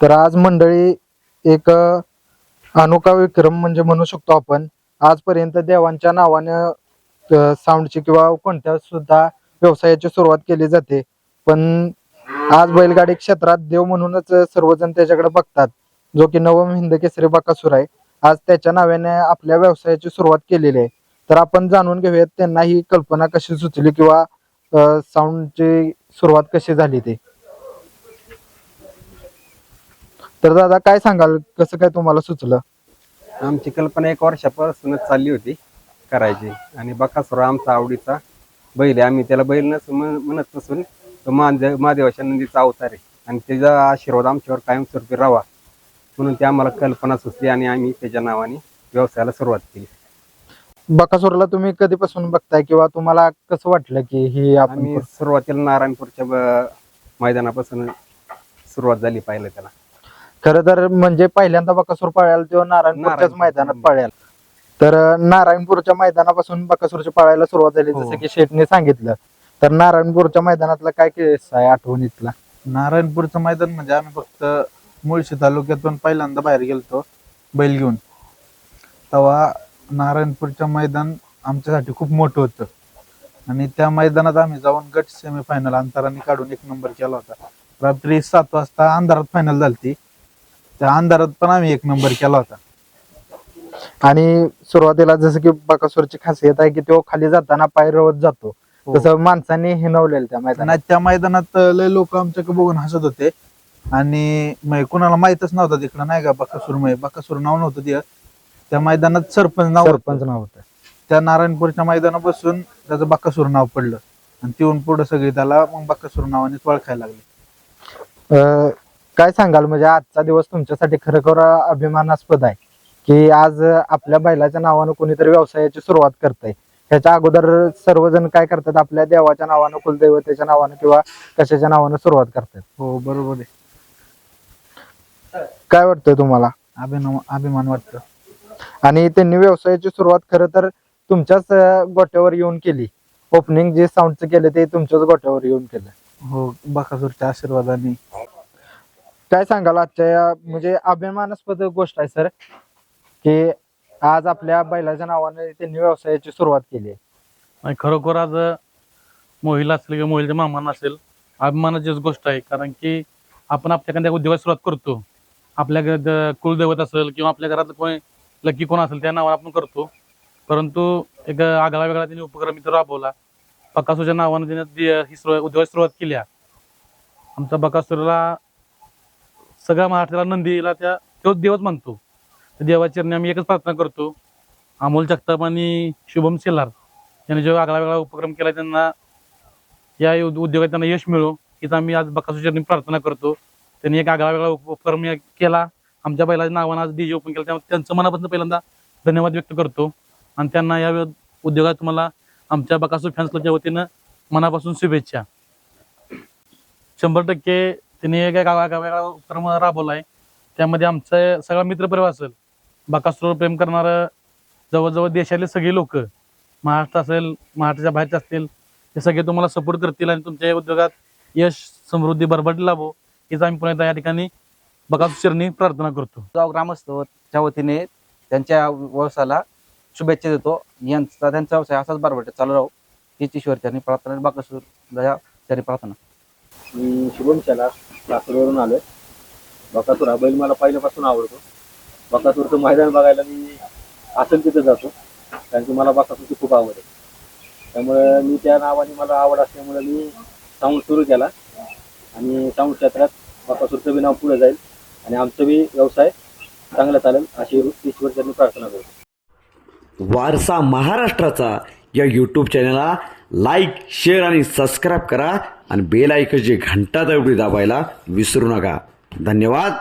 तर आज मंडळी एक अनोखा विक्रम म्हणजे म्हणू शकतो आपण. आजपर्यंत देवांच्या नावानं साऊंडची किंवा कोणत्या सुद्धा व्यवसायाची सुरुवात केली जाते. पण आज बैलगाडी क्षेत्रात देव म्हणूनच सर्वजण त्याच्याकडे बघतात. जो की नवम हिंद केसरी बाकासूर आहे. आज त्याच्या नावाने आपल्या व्यवसायाची सुरुवात केलेली आहे. तर आपण जाणून घेऊयात त्यांना ही कल्पना कशी सुचली किंवा साऊंडची सुरुवात कशी झाली ते. तर दादा काय सांगाल? कसं काय तुम्हाला सुचलं? आमची कल्पना एक वर्षापासूनच चालली होती करायची. आणि बकासुर आमचा आवडीचा बैल आहे. आम्ही त्याला बैल नस म्हण- म्हणत नसून तो महादेव महादेवाच्या नंदीचा अवतार आहे. आणि त्याचा आशीर्वाद आमच्यावर कायमस्वरूपी राहावा म्हणून ती आम्हाला कल्पना सुचली आणि आम्ही त्याच्या नावाने व्यवसायाला सुरुवात केली. बकासूरला तुम्ही कधीपासून बघताय किंवा तुम्हाला कसं वाटलं की ही आपण आम्ही सुरुवातीला नारायणपूरच्या ब- मैदानापासून सुरुवात झाली पाहिलं त्याला. खरं तर म्हणजे पहिल्यांदा बकासूर पाळायला तेव्हा नारायणपूरच्याच नारायणपूर. मैदानात पाळायला. तर नारायणपूरच्या मैदानापासून बकासूरची पाळायला सुरुवात झाली हो. जसं की शेठने सांगितलं. तर नारायणपूरच्या मैदानातला काय केस आहे आठवणीतला नारायणपूरचं मैदान म्हणजे आम्ही फक्त मुळशी तालुक्यातून पहिल्यांदा बाहेर गेलतो बैल घेऊन. तेव्हा नारायणपूरचं मैदान आमच्यासाठी खूप मोठं होतं. आणि त्या मैदानात आम्ही जाऊन गट सेमी फायनल अंतराने काढून एक नंबर केला होता. रात्री सात वाजता अंधारात फायनल झालती. त्या अंधारात पण आम्ही एक नंबर केला होता. आणि सुरुवातीला जसं की बकासूरची खासियत आहे की तो खाली जाताना पाय रवत जातो. हो. तसं माणसांनी हिनवलेलं त्या मैदानात. त्या मैदानात लय लोक आमच्याकडे बघून हसत होते. आणि म्हणजे कुणाला माहितच नव्हतं तिकडं नाही का बकासूर मय बकासूर नाव नव्हतं ते त्या मैदानात सरपंच नाव होतं. सरपंच नाव होतं. त्या नारायणपूरच्या मैदानापासून त्याचं बकासूर नाव पडलं. आणि तिथून पुढे सगळी त्याला मग बकासूर नावाने ओळखायला लागले. अं, काय सांगाल? म्हणजे आजचा दिवस तुमच्यासाठी खरोखर अभिमानास्पद आहे की आज आपल्या बैलाच्या नावानं कोणीतरी व्यवसायाची सुरुवात करतंय. ह्याच्या अगोदर सर्वजण काय करतात? आपल्या देवाच्या नावानं कुलदैवतेच्या नावानं किंवा कशाच्या नावानं सुरुवात करतात. हो बरोबर आहे. काय वाटतंय तुम्हाला? अभिमान अभिमान वाटतं. आणि त्यांनी व्यवसायाची सुरुवात खरं तर तुमच्याच अं, गोट्यावर येऊन केली. ओपनिंग जे साऊंडचं केलं ते तुमच्याच गोट्यावर येऊन केलं. हो बकासूरच्या आशीर्वादाने. काय सांगाल आजच्या या म्हणजे अभिमानास्पद गोष्ट आहे सर की आज आपल्या बैलाच्या नावाने त्यांनी व्यवसायाची सुरुवात केली आहे. आणि खरोखर आज मोहिला असेल किंवा मोहिलच्या मामान असेल अभिमानाचीच गोष्ट आहे. कारण की आपण आपल्या एखाद्या उद्योगात सुरुवात करतो. आपल्या घरात कुलदैवत असेल किंवा आपल्या घरात कोणी लकी कोण असेल त्या नावाने आपण करतो. परंतु एक आगळा वेगळा त्यांनी उपक्रम इथं राबवला. बकासूरच्या नावाने त्याने ही सुरुवात उद्योगाची सुरुवात केली आहे. आमचा बकासूरला सगळ्या महाराष्ट्राला नंदीला त्या तोच देवच मानतो. त्या देवाच्या आम्ही एकच प्रार्थना करतो. अमोल जगताप आणि शुभम शेलार यांनी जो आगळा वेगळा उपक्रम केला त्यांना या उद्योगात त्यांना यश मिळो हीच आम्ही आज बकासूचरणी प्रार्थना करतो. त्यांनी एक आगळा वेगळा उपक्रम या- केला. आमच्या बैलाच्या नावानं आज डीजे ओपन केला त्यामुळे त्यांचं मनापासून पहिल्यांदा धन्यवाद व्यक्त करतो. आणि त्यांना या उद्योगात तुम्हाला आमच्या बकासू फॅन्स क्लबच्या वतीनं मनापासून शुभेच्छा. शंभर टक्के त्यांनी आगळा वेगळा उपक्रम राबवला आहे त्यामध्ये आमचं सगळा मित्रपरिवार असेल. बकासूरवर प्रेम करणारं जवळजवळ देशातले सगळे लोक महाराष्ट्र असेल महाराष्ट्राच्या बाहेरचे असतील ते सगळे तुम्हाला सपोर्ट करतील आणि तुमच्या उद्योगात यश समृद्धी भरभराटी लाभो हीच आम्ही पुन्हा एकदा या ठिकाणी बकासूर चरणी प्रार्थना करतो. गाव ग्रामस्थच्या वतीने त्यांच्या व्यवसायाला शुभेच्छा देतो. यांचा त्यांचा व्यवसाय असाच बरोबर चालू राहू. हीच ईश्वरच्यानी प्रार्थना बाकसूर दया त्याने प्रार्थना. मी शुभम शेलार. लातूरवरून आलोय. बकासूर हा बैल मला पहिल्यापासून आवडतो. बकासूरचं मैदान बघायला मी असेल तिथं जातो. कारण की मला बकासूरची खूप आवड आहे. त्यामुळे मी त्या नावाने मला आवड असल्यामुळे मी साऊंड सुरू केला. आणि साऊंड क्षेत्रात बकासूरचं बी नाव पुढे जाईल. आणि आमचं बी व्यवसाय चांगला चालेल अशी ईश्वरचरणी प्रार्थना करतो वारसा महाराष्ट्राचा या यूट्यूब चॅनलला लाईक शेअर आणि सबस्क्राईब करा. आणि बेल जे घंटा दवडी दाबायला विसरू नका. धन्यवाद.